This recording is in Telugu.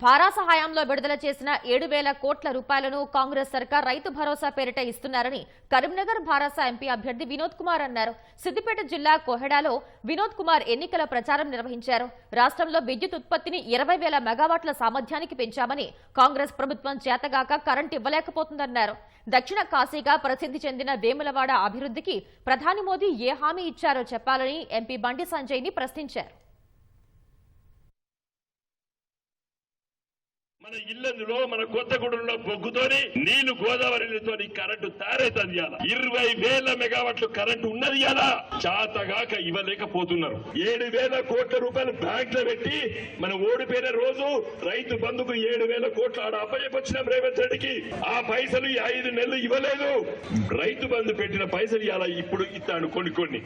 భారాస హయాంలో విడుదల చేసిన ఏడు వేల కోట్ల రూపాయలను కాంగ్రెస్ సర్కార్ రైతు భరోసా పేరిట ఇస్తున్నారని కరీంనగర్ భారాస ఎంపీ అభ్యర్థి వినోద్ కుమార్ అన్నారు. సిద్దిపేట జిల్లా కోహెడాలో వినోద్ కుమార్ ఎన్నికల ప్రచారం నిర్వహించారు. రాష్ట్రంలో విద్యుత్ ఉత్పత్తిని ఇరవై వేల మెగావాట్ల సామర్థ్యానికి పెంచామని కాంగ్రెస్ ప్రభుత్వం చేతగాక కరెంట్ ఇవ్వలేకపోతుందన్నారు. దక్షిణ కాశీగా ప్రసిద్ధి చెందిన వేములవాడ అభివృద్ధికి ప్రధాని మోదీ ఏ హామీ ఇచ్చారో చెప్పాలని ఎంపీ బండి సంజయ్ని ప్రశ్నించారు. మన ఇల్లందులో మన కొత్తగూడెంలో బొగ్గుతోని నీళ్ళు గోదావరితో కరెంటు తయారైతుంది ఇవాళ ఇరవై వేల మెగావాట్లు కరెంటు ఉన్నది ఇలా చాతగాక ఇవ్వలేకపోతున్నారు. ఏడు వేల కోట్ల రూపాయలు బ్యాంక్లో పెట్టి మనం ఓడిపోయిన రోజు రైతు బంధుకు ఏడు వేల కోట్ల ఆడ అప్పచెప్పొచ్చిన రేవంత్ రెడ్డికి. ఆ పైసలు ఐదు నెలలు ఇవ్వలేదు. రైతు బంధు పెట్టిన పైసలు ఇలా ఇప్పుడు ఇస్తాను కొన్ని కొన్ని.